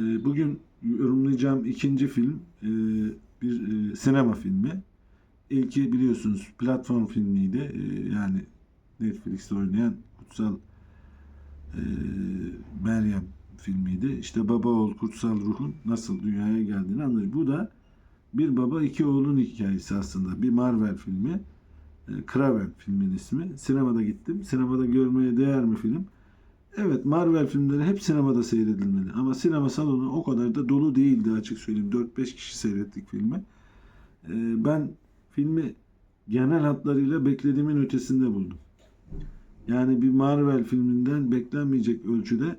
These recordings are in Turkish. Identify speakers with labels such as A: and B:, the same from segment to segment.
A: Ee, Bugün yorumlayacağım ikinci film e, bir e, sinema filmi. İlki biliyorsunuz platform filmiydi. Ee, Yani Netflix'te oynayan Kutsal e, Meryem filmiydi. İşte baba oğul kutsal ruhun nasıl dünyaya geldiğini anlıyor. Bu da bir baba iki oğlun hikayesi aslında. Bir Marvel filmi. E, Kraven filmin ismi. Sinemada gittim. Sinemada görmeye değer mi film? Evet Marvel filmleri hep sinemada seyredilmeli. Ama sinema salonu o kadar da dolu değildi açık söyleyeyim. 4-5 kişi seyrettik filmi. Ee, ben filmi genel hatlarıyla beklediğimin ötesinde buldum. Yani bir Marvel filminden beklenmeyecek ölçüde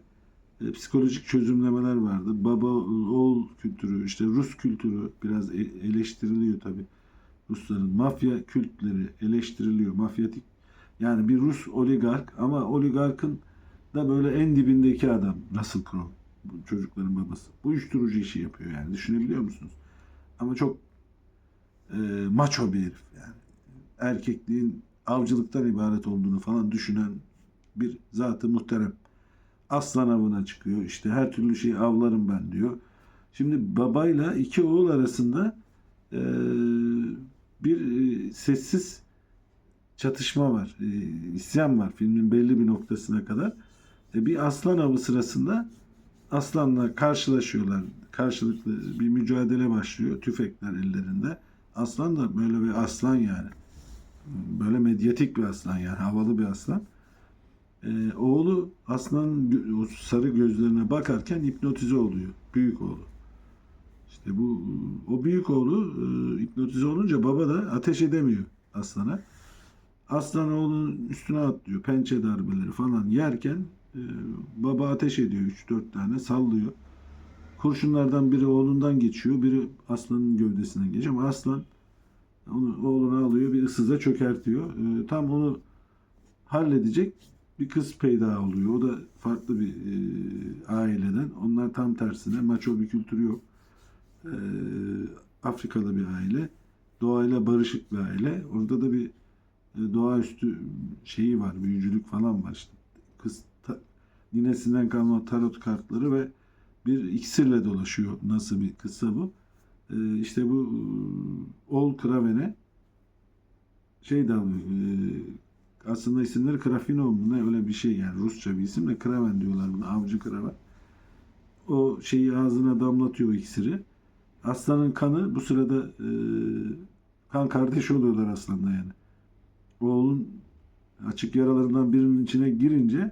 A: e, psikolojik çözümlemeler vardı. Baba oğul kültürü, işte Rus kültürü biraz e- eleştiriliyor tabii. Rusların mafya kültleri eleştiriliyor. Mafyatik yani bir Rus oligark ama oligarkın da böyle en dibindeki adam Russell Crowe. Bu çocukların babası. Bu uyuşturucu işi yapıyor yani. Düşünebiliyor musunuz? Ama çok e, maço bir herif yani. Erkekliğin avcılıktan ibaret olduğunu falan düşünen bir zatı muhterem. Aslan avına çıkıyor. İşte her türlü şeyi avlarım ben diyor. Şimdi babayla iki oğul arasında e, bir e, sessiz çatışma var. E, isyan var filmin belli bir noktasına kadar. E, bir aslan avı sırasında aslanla karşılaşıyorlar. Karşılıklı bir mücadele başlıyor. Tüfekler ellerinde. Aslan da böyle bir aslan yani. Böyle medyatik bir aslan yani. Havalı bir aslan. E, oğlu aslanın o sarı gözlerine bakarken hipnotize oluyor. Büyük oğlu. İşte bu o büyük oğlu e, hipnotize olunca baba da ateş edemiyor aslana. Aslan oğlunun üstüne atlıyor. Pençe darbeleri falan yerken e, baba ateş ediyor 3-4 tane sallıyor. Kurşunlardan biri oğlundan geçiyor. Biri aslanın gövdesinden geçiyor. Ama aslan onu oğlunu alıyor bir ıssıza çökertiyor. E, tam onu halledecek bir kız peyda oluyor. O da farklı bir e, aileden. Onlar tam tersine maço bir kültürü yok. E, Afrikalı bir aile. Doğayla barışık bir aile. Orada da bir e, doğaüstü şeyi var, büyücülük falan var işte. Kız ninesinden kalma tarot kartları ve bir iksirle dolaşıyor. Nasıl bir kıssa bu? E, işte bu e, Ol Kraven'e şey de e, aslında isimleri Krafino mu ne öyle bir şey yani Rusça bir isim de Kraven diyorlar buna avcı Kraven. O şeyi ağzına damlatıyor iksiri. Aslanın kanı bu sırada e, kan kardeş oluyorlar aslanla yani oğlun açık yaralarından birinin içine girince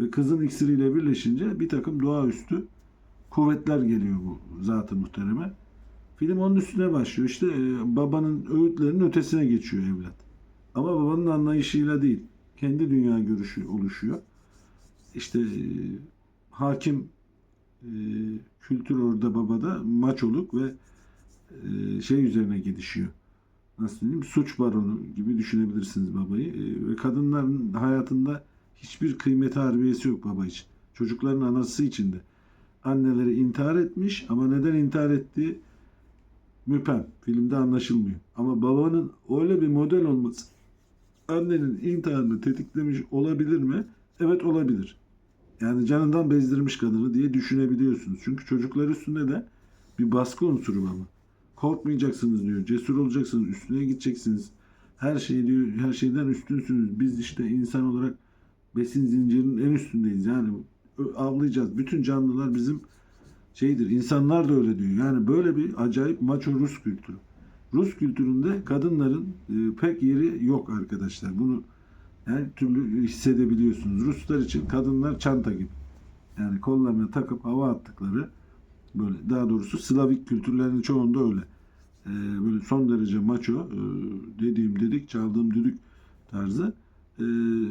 A: ve kızın iksiriyle birleşince bir takım doğaüstü kuvvetler geliyor bu zatı muhtereme. Film onun üstüne başlıyor. İşte e, babanın öğütlerinin ötesine geçiyor evlat. Ama babanın anlayışıyla değil. Kendi dünya görüşü oluşuyor. İşte e, hakim e, kültür orada babada maçoluk ve e, şey üzerine gidişiyor nasıl diyeyim suç baronu gibi düşünebilirsiniz babayı. Ee, ve kadınların hayatında hiçbir kıymeti harbiyesi yok baba için. Çocukların anası için de. Anneleri intihar etmiş ama neden intihar ettiği müpem. Filmde anlaşılmıyor. Ama babanın öyle bir model olması annenin intiharını tetiklemiş olabilir mi? Evet olabilir. Yani canından bezdirmiş kadını diye düşünebiliyorsunuz. Çünkü çocuklar üstünde de bir baskı unsuru baba. Korkmayacaksınız diyor. Cesur olacaksınız. Üstüne gideceksiniz. Her şey diyor. Her şeyden üstünsünüz. Biz işte insan olarak besin zincirinin en üstündeyiz. Yani avlayacağız. Bütün canlılar bizim şeydir. İnsanlar da öyle diyor. Yani böyle bir acayip maço Rus kültürü. Rus kültüründe kadınların e, pek yeri yok arkadaşlar. Bunu her türlü hissedebiliyorsunuz. Ruslar için kadınlar çanta gibi. Yani kollarına takıp hava attıkları böyle daha doğrusu Slavik kültürlerinin çoğunda öyle. Ee, böyle son derece maço e, dediğim dedik çaldığım düdük tarzı. Ee,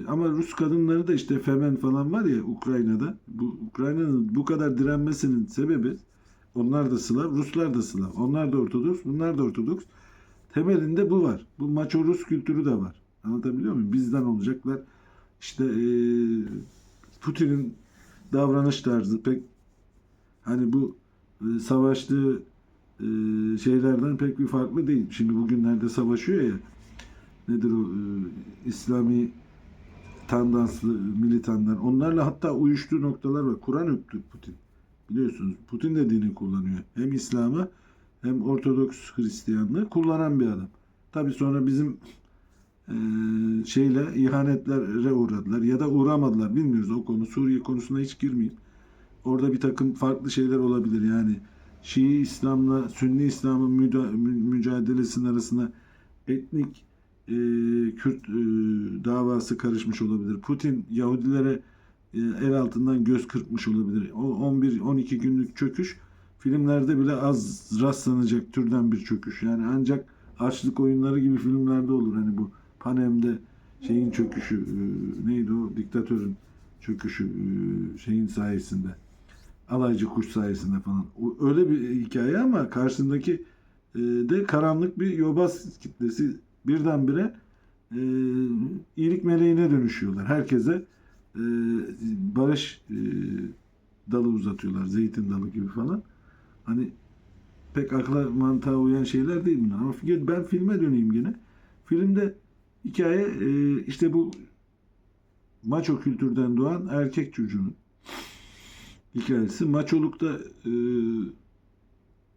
A: ama Rus kadınları da işte femen falan var ya Ukrayna'da. Bu Ukrayna'nın bu kadar direnmesinin sebebi onlar da Slav, Ruslar da Slav. Onlar da Ortodoks, bunlar da Ortodoks. Temelinde bu var. Bu maço Rus kültürü de var. Anlatabiliyor muyum? Bizden olacaklar. İşte e, Putin'in davranış tarzı pek hani bu e, savaştığı e, şeylerden pek bir farklı değil. Şimdi bugünlerde savaşıyor ya nedir o e, İslami tandanslı militanlar onlarla hatta uyuştuğu noktalar var. Kur'an öptü Putin. biliyorsunuz Putin de dini kullanıyor. Hem İslam'ı hem Ortodoks Hristiyanlığı kullanan bir adam. Tabi sonra bizim eee, şeyle ihanetlere uğradılar ya da uğramadılar bilmiyoruz o konu. Suriye konusuna hiç girmeyeyim. Orada bir takım farklı şeyler olabilir yani. Şii İslam'la Sünni İslam'ın mücadelesinin arasına etnik e, Kürt e, davası karışmış olabilir. Putin Yahudilere e, el altından göz kırpmış olabilir. O 11-12 günlük çöküş filmlerde bile az rastlanacak türden bir çöküş. Yani ancak açlık oyunları gibi filmlerde olur. Hani bu Panem'de şeyin çöküşü e, neydi o diktatörün çöküşü e, şeyin sayesinde alaycı kuş sayesinde falan. O- Öyle bir hikaye ama karşısındaki e, de karanlık bir yobaz kitlesi birdenbire e, iyilik meleğine dönüşüyorlar. Herkese e, barış e, dalı uzatıyorlar. Zeytin dalı gibi falan. Hani pek akla mantığa uyan şeyler değil bunlar. Ama ben filme döneyim yine. Filmde hikaye e, işte bu maço kültürden doğan erkek çocuğun hikayesi. Maçolukta e,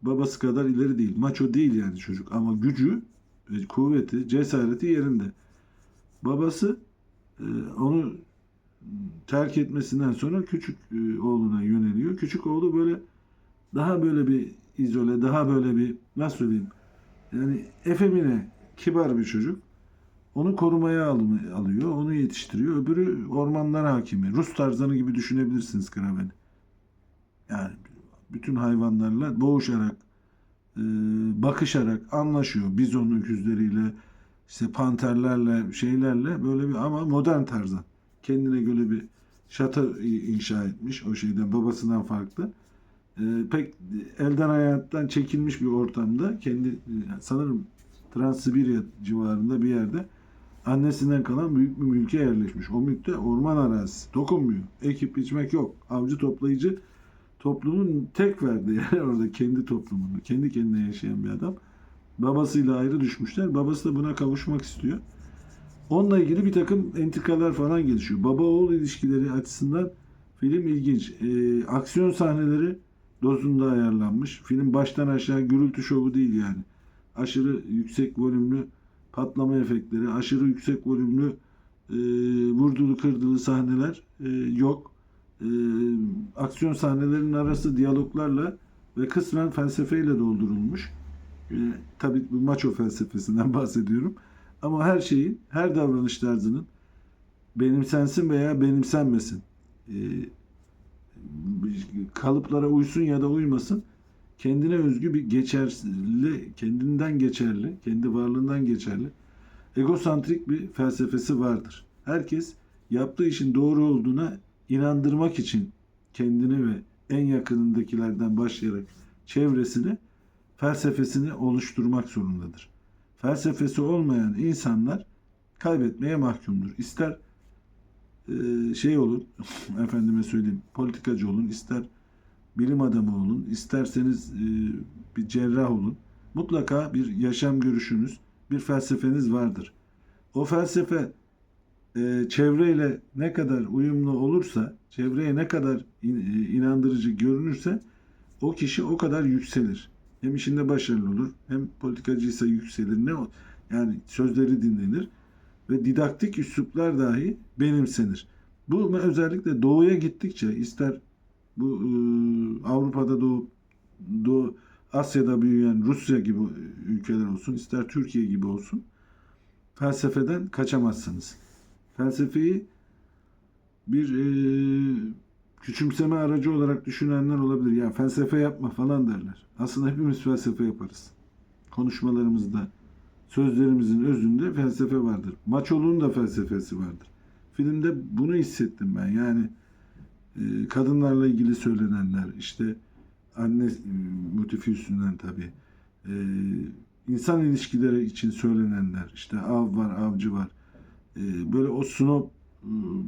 A: babası kadar ileri değil. Maço değil yani çocuk ama gücü, kuvveti, cesareti yerinde. Babası e, onu terk etmesinden sonra küçük e, oğluna yöneliyor. Küçük oğlu böyle daha böyle bir izole, daha böyle bir nasıl söyleyeyim? Yani efemine, kibar bir çocuk. Onu korumaya alıyor, onu yetiştiriyor. Öbürü ormanlar hakimi. Rus tarzanı gibi düşünebilirsiniz Kraven'i. Yani bütün hayvanlarla boğuşarak, bakışarak anlaşıyor. Bizon öküzleriyle, işte panterlerle, şeylerle böyle bir ama modern tarzan. Kendine göre bir şato inşa etmiş o şeyden babasından farklı. E, pek elden hayattan çekilmiş bir ortamda kendi e, sanırım Transsibirya civarında bir yerde annesinden kalan büyük bir mülke yerleşmiş. O mülkte orman arazisi. Dokunmuyor. Ekip biçmek yok. Avcı toplayıcı toplumun tek verdiği yer orada kendi toplumunu, kendi kendine yaşayan bir adam. Babasıyla ayrı düşmüşler. Babası da buna kavuşmak istiyor. Onunla ilgili bir takım entrikalar falan gelişiyor. Baba oğul ilişkileri açısından film ilginç. Ee, aksiyon sahneleri dozunda ayarlanmış. Film baştan aşağı gürültü şovu değil yani. Aşırı yüksek volümlü patlama efektleri, aşırı yüksek volümlü e, vurdulu kırdılı sahneler e, yok. E, aksiyon sahnelerinin arası diyaloglarla ve kısmen felsefeyle doldurulmuş. E, tabii bu maço felsefesinden bahsediyorum. Ama her şeyin, her davranış tarzının benimsensin veya benimsenmesin. E, kalıplara uysun ya da uymasın. Kendine özgü bir geçerli, kendinden geçerli, kendi varlığından geçerli, egosantrik bir felsefesi vardır. Herkes yaptığı işin doğru olduğuna inandırmak için kendini ve en yakınındakilerden başlayarak çevresini, felsefesini oluşturmak zorundadır. Felsefesi olmayan insanlar kaybetmeye mahkumdur. İster e, şey olun, efendime söyleyeyim, politikacı olun, ister bilim adamı olun, isterseniz e, bir cerrah olun. Mutlaka bir yaşam görüşünüz, bir felsefeniz vardır. O felsefe e, çevreyle ne kadar uyumlu olursa, çevreye ne kadar in- e, inandırıcı görünürse o kişi o kadar yükselir. Hem işinde başarılı olur, hem politikacıysa yükselir. Ne o? Yani sözleri dinlenir ve didaktik üsluplar dahi benimsenir. Bu özellikle doğuya gittikçe ister bu e, Avrupa'da doğup Doğu Asya'da büyüyen Rusya gibi ülkeler olsun, ister Türkiye gibi olsun felsefeden kaçamazsınız. Felsefeyi bir e, küçümseme aracı olarak düşünenler olabilir. Ya felsefe yapma falan derler. Aslında hepimiz felsefe yaparız. Konuşmalarımızda, sözlerimizin özünde felsefe vardır. Maçoluğun da felsefesi vardır. Filmde bunu hissettim ben. Yani e, kadınlarla ilgili söylenenler, işte anne e, motifi üstünden tabii. E, insan ilişkileri için söylenenler, işte av var, avcı var. E, böyle o snob, e,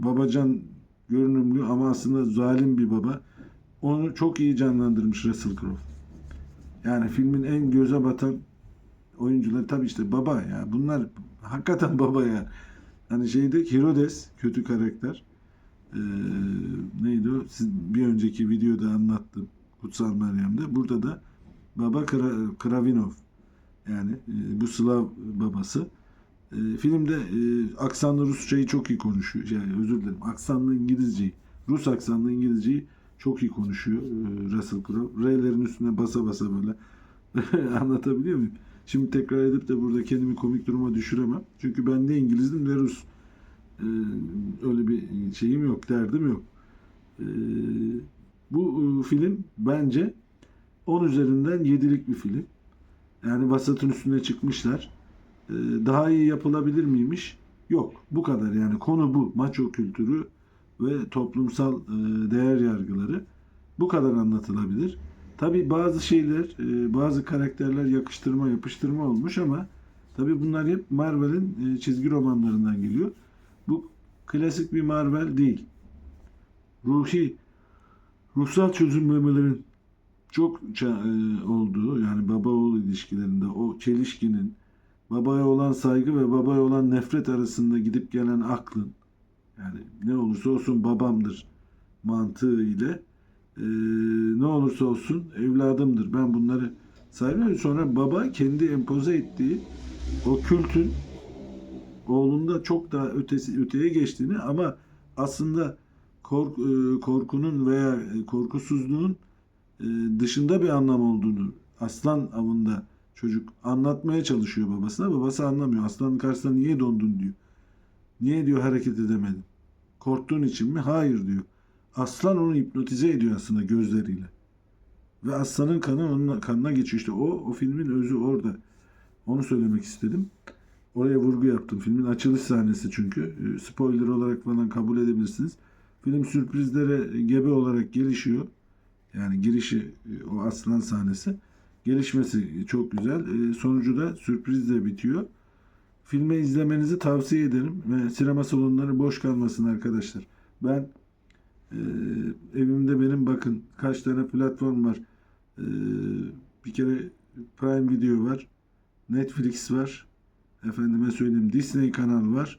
A: babacan görünümlü ama aslında zalim bir baba. Onu çok iyi canlandırmış Russell Crowe. Yani filmin en göze batan oyuncuları tabii işte baba ya. Bunlar hakikaten baba ya. Hani şeyde Herodes kötü karakter. Ee, neydi o? Siz bir önceki videoda anlattım. Kutsal Meryem'de. Burada da Baba Kra- Kravinov. Yani e, bu Slav babası. E, filmde e, aksanlı Rusçayı çok iyi konuşuyor. Yani özür dilerim. Aksanlı İngilizceyi. Rus aksanlı İngilizceyi çok iyi konuşuyor e, Russell Crowe. R'lerin üstüne basa basa böyle anlatabiliyor muyum? Şimdi tekrar edip de burada kendimi komik duruma düşüremem. Çünkü ben ne İngilizdim ne Rus. E, öyle bir şeyim yok, derdim yok. E, bu e, film bence 10 üzerinden 7'lik bir film. Yani vasatın üstüne çıkmışlar. E, daha iyi yapılabilir miymiş? Yok. Bu kadar yani. Konu bu. Maço kültürü ve toplumsal e, değer yargıları bu kadar anlatılabilir. Tabi bazı şeyler, e, bazı karakterler yakıştırma yapıştırma olmuş ama tabi bunlar hep Marvel'in çizgi romanlarından geliyor. Bu klasik bir Marvel değil. Ruhi, ruhsal çözümlemelerin çok olduğu yani baba oğul ilişkilerinde o çelişkinin babaya olan saygı ve babaya olan nefret arasında gidip gelen aklın yani ne olursa olsun babamdır mantığı ile e, ne olursa olsun evladımdır. Ben bunları saymıyorum. Sonra baba kendi empoze ettiği o kültün oğlunda çok daha ötesi öteye geçtiğini ama aslında kork, korkunun veya korkusuzluğun dışında bir anlam olduğunu aslan avında çocuk anlatmaya çalışıyor babasına. Babası anlamıyor. Aslanın karşısında niye dondun diyor. Niye diyor hareket edemedin? Korktuğun için mi? Hayır diyor. Aslan onu hipnotize ediyor aslında gözleriyle. Ve aslanın kanı onun kanına geçiyor. İşte o, o filmin özü orada. Onu söylemek istedim. Oraya vurgu yaptım. Filmin açılış sahnesi çünkü. E, Spoiler olarak falan kabul edebilirsiniz. Film sürprizlere gebe olarak gelişiyor. Yani girişi e, o aslan sahnesi. Gelişmesi çok güzel. E, Sonucu da sürprizle bitiyor. Filmi izlemenizi tavsiye ederim. Ve sinema salonları boş kalmasın arkadaşlar. Ben e, evimde benim bakın kaç tane platform var. E, bir kere Prime Video var. Netflix var. Efendime söyleyeyim Disney kanal var.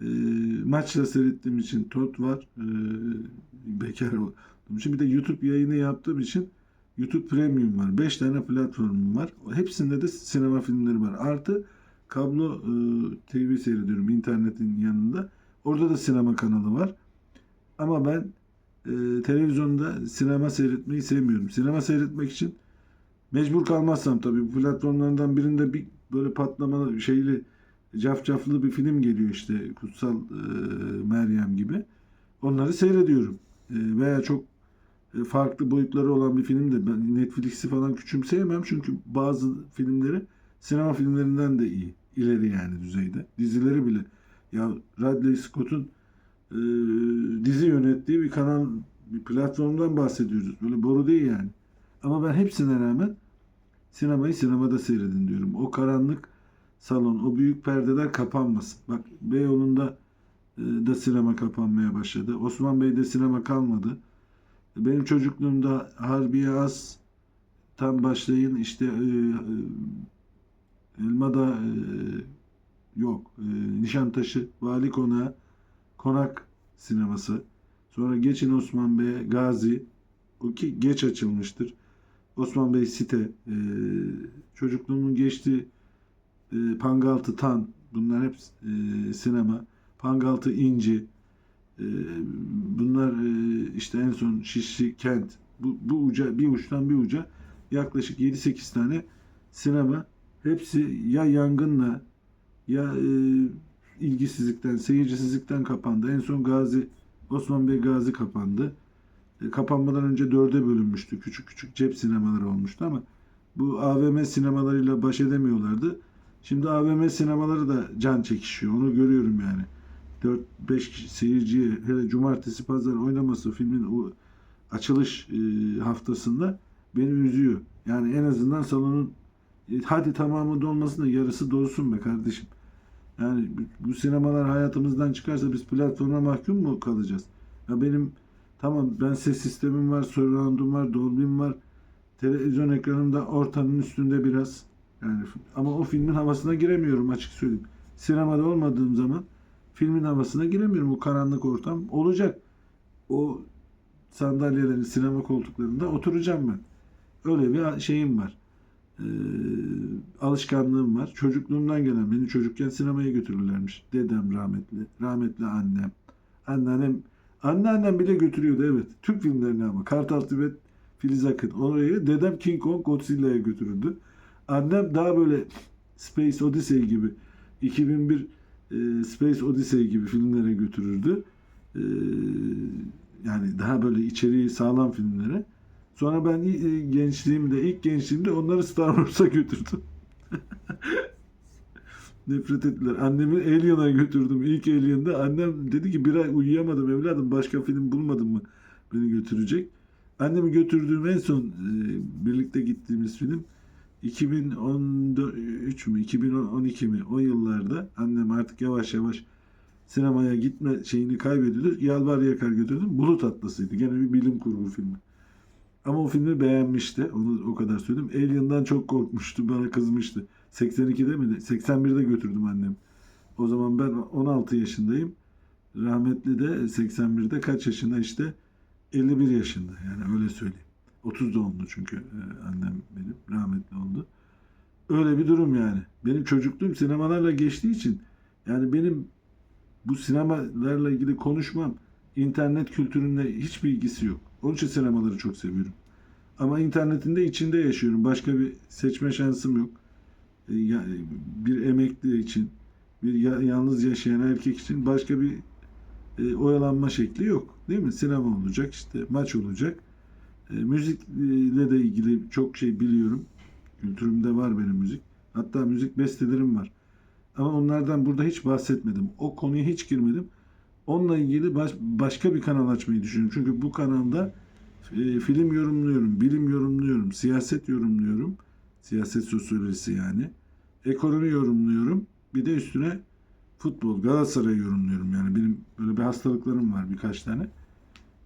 A: E, maçla seyrettiğim için Tot var. E, bekar olduğum için. Bir de YouTube yayını yaptığım için YouTube Premium var. 5 tane platformum var. Hepsinde de sinema filmleri var. Artı kablo e, TV seyrediyorum internetin yanında. Orada da sinema kanalı var. Ama ben e, televizyonda sinema seyretmeyi sevmiyorum. Sinema seyretmek için mecbur kalmazsam tabii bu platformlardan birinde bir böyle patlamalı şeyli cafcaflı bir film geliyor işte Kutsal e, Meryem gibi. Onları seyrediyorum. E, veya çok farklı boyutları olan bir film de ben Netflix'i falan küçümseyemem çünkü bazı filmleri sinema filmlerinden de iyi. ileri yani düzeyde. Dizileri bile. Ya Radley Scott'un e, dizi yönettiği bir kanal, bir platformdan bahsediyoruz. Böyle boru değil yani. Ama ben hepsine rağmen sinemayı sinemada seyredin diyorum. O karanlık salon, o büyük perdeler kapanmasın. Bak Beyoğlu'nda e, da sinema kapanmaya başladı. Osman Bey'de sinema kalmadı. Benim çocukluğumda Harbiye Az tam başlayın işte e, e, Elmada e, yok. E, Nişantaşı, Vali Konağı, Konak sineması. Sonra geçin Osman Bey'e Gazi. O ki geç açılmıştır. Osman Bey site. E, çocukluğumun geçtiği e, Pangaltı Tan. Bunlar hep e, sinema. Pangaltı İnci. E, bunlar e, işte en son Şişli Kent. Bu, bu uca bir uçtan bir uca yaklaşık 7-8 tane sinema. Hepsi ya yangınla ya e, ilgisizlikten, seyircisizlikten kapandı. En son Gazi, Osman Bey Gazi kapandı. E, kapanmadan önce dörde bölünmüştü. Küçük küçük cep sinemaları olmuştu ama bu AVM sinemalarıyla baş edemiyorlardı. Şimdi AVM sinemaları da can çekişiyor. Onu görüyorum yani. 4-5 kişi seyirciye hele cumartesi pazar oynaması filmin o açılış e, haftasında beni üzüyor. Yani en azından salonun e, hadi tamamı dolmasın da yarısı dolsun be kardeşim. Yani bu, sinemalar hayatımızdan çıkarsa biz platforma mahkum mu kalacağız? Ya benim tamam ben ses sistemim var, surround'um var, dolby'm var. Televizyon ekranımda ortanın üstünde biraz. Yani ama o filmin havasına giremiyorum açık söyleyeyim. Sinemada olmadığım zaman filmin havasına giremiyorum. Bu karanlık ortam olacak. o sandalyelerin, sinema koltuklarında oturacağım ben. Öyle bir şeyim var. Ee, alışkanlığım var. Çocukluğumdan gelen beni çocukken sinemaya götürürlermiş. Dedem rahmetli, rahmetli annem. Anneannem, anneannem bile götürüyordu evet. Türk filmlerine ama. Kartal Tibet, Filiz Akın. Orayı dedem King Kong, Godzilla'ya götürürdü. Annem daha böyle Space Odyssey gibi 2001 e, Space Odyssey gibi filmlere götürürdü. E, yani daha böyle içeriği sağlam filmlere. Sonra ben e, gençliğimde, ilk gençliğimde onları Star Wars'a götürdüm. Nefret ettiler. Annemi Alien'a götürdüm. İlk Alien'da annem dedi ki bir ay uyuyamadım evladım başka film bulmadın mı beni götürecek. Annemi götürdüğüm en son birlikte gittiğimiz film 2013 mü 2012 mi o yıllarda annem artık yavaş yavaş sinemaya gitme şeyini kaybediyordu. Yalvar yakar götürdüm. Bulut Atlası'ydı. Gene bir bilim kurgu filmi. Ama o filmi beğenmişti. Onu o kadar söyledim. Alien'dan çok korkmuştu. Bana kızmıştı. 82'de mi? 81'de götürdüm annem. O zaman ben 16 yaşındayım. Rahmetli de 81'de kaç yaşında işte 51 yaşında. Yani öyle söyleyeyim. 30 doğumlu çünkü e, annem benim. Rahmetli oldu. Öyle bir durum yani. Benim çocukluğum sinemalarla geçtiği için yani benim bu sinemalarla ilgili konuşmam internet kültürünle hiçbir ilgisi yok. Onun için sinemaları çok seviyorum. Ama internetin de içinde yaşıyorum. Başka bir seçme şansım yok. E, Bir emekli için, bir ya- yalnız yaşayan erkek için başka bir e, oyalanma şekli yok. Değil mi? Sinema olacak, işte maç olacak. E, müzikle de ilgili çok şey biliyorum. Kültürümde var benim müzik. Hatta müzik bestelerim var. Ama onlardan burada hiç bahsetmedim. O konuya hiç girmedim. Onunla ilgili baş- başka bir kanal açmayı düşünüyorum. Çünkü bu kanalda e, film yorumluyorum, bilim yorumluyorum, siyaset yorumluyorum. Siyaset sosyolojisi yani. Ekonomi yorumluyorum. Bir de üstüne futbol, Galatasaray yorumluyorum. Yani benim böyle bir hastalıklarım var birkaç tane.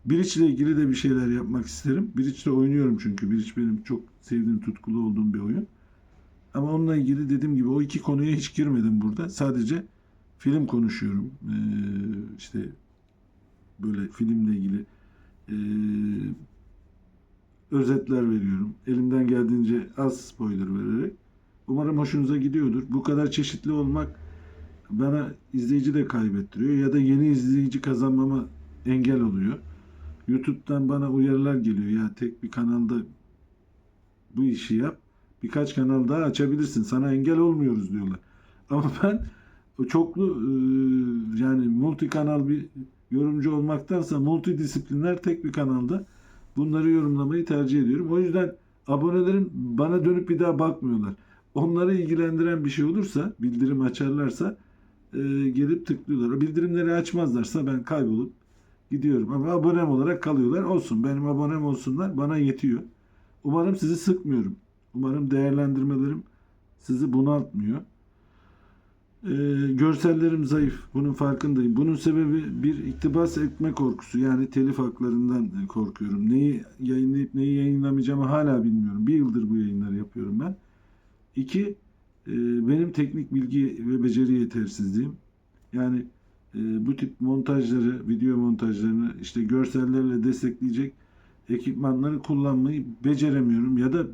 A: Biriç ile ilgili de bir şeyler yapmak isterim. Biriç'te oynuyorum çünkü. Biriç benim çok sevdiğim, tutkulu olduğum bir oyun. Ama onunla ilgili dediğim gibi o iki konuya hiç girmedim burada. Sadece film konuşuyorum. Ee, işte böyle filmle ilgili ee, özetler veriyorum. Elimden geldiğince az spoiler vererek. Umarım hoşunuza gidiyordur. Bu kadar çeşitli olmak bana izleyici de kaybettiriyor ya da yeni izleyici kazanmama engel oluyor. YouTube'dan bana uyarılar geliyor. Ya tek bir kanalda bu işi yap. Birkaç kanal daha açabilirsin. Sana engel olmuyoruz diyorlar. Ama ben o çoklu e, yani multi kanal bir yorumcu olmaktansa multidisipliner tek bir kanalda bunları yorumlamayı tercih ediyorum. O yüzden abonelerim bana dönüp bir daha bakmıyorlar. Onları ilgilendiren bir şey olursa, bildirim açarlarsa e, gelip tıklıyorlar. Bildirimleri açmazlarsa ben kaybolup gidiyorum. Ama abonem olarak kalıyorlar. Olsun benim abonem olsunlar bana yetiyor. Umarım sizi sıkmıyorum. Umarım değerlendirmelerim sizi bunaltmıyor. Ee, görsellerim zayıf. Bunun farkındayım. Bunun sebebi bir iktibas etme korkusu. Yani telif haklarından e, korkuyorum. Neyi yayınlayıp neyi yayınlamayacağımı hala bilmiyorum. Bir yıldır bu yayınları yapıyorum ben. İki, e, benim teknik bilgi ve beceri yetersizliğim. Yani e, bu tip montajları, video montajlarını işte görsellerle destekleyecek ekipmanları kullanmayı beceremiyorum ya da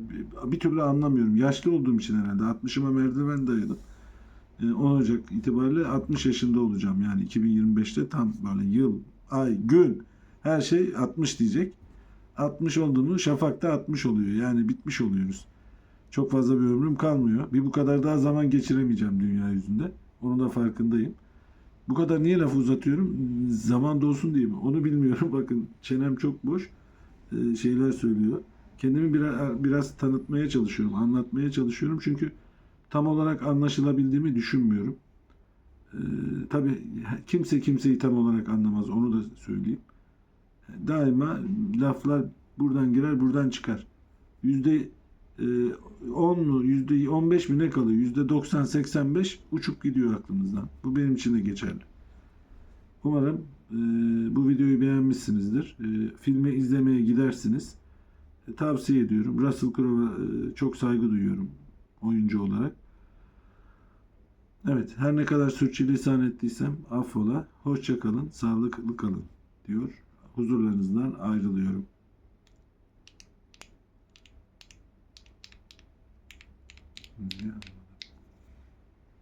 A: bir türlü anlamıyorum. Yaşlı olduğum için herhalde 60'ıma merdiven dayadım. E, 10 Ocak itibariyle 60 yaşında olacağım. Yani 2025'te tam böyle yıl, ay, gün her şey 60 diyecek. 60 olduğunu şafakta 60 oluyor. Yani bitmiş oluyoruz. Çok fazla bir ömrüm kalmıyor. Bir bu kadar daha zaman geçiremeyeceğim dünya yüzünde. Onun da farkındayım. Bu kadar niye lafı uzatıyorum? Zaman dolsun diye mi? Onu bilmiyorum. Bakın çenem çok boş e, şeyler söylüyor. Kendimi biraz, biraz tanıtmaya çalışıyorum, anlatmaya çalışıyorum. Çünkü tam olarak anlaşılabildiğimi düşünmüyorum. Ee, tabii kimse kimseyi tam olarak anlamaz, onu da söyleyeyim. Daima laflar buradan girer, buradan çıkar. Yüzde 10 mu, yüzde 15 mi ne kalıyor? Yüzde 90-85 uçup gidiyor aklımızdan. Bu benim için de geçerli. Umarım e, bu videoyu beğenmişsinizdir. E, filmi izlemeye gidersiniz. E, tavsiye ediyorum. Russell Crowe'a e, çok saygı duyuyorum oyuncu olarak. Evet, her ne kadar sürçülisan ettiysem affola. Hoşça kalın, sağlıklı kalın diyor. huzurlarınızdan ayrılıyorum. Ya.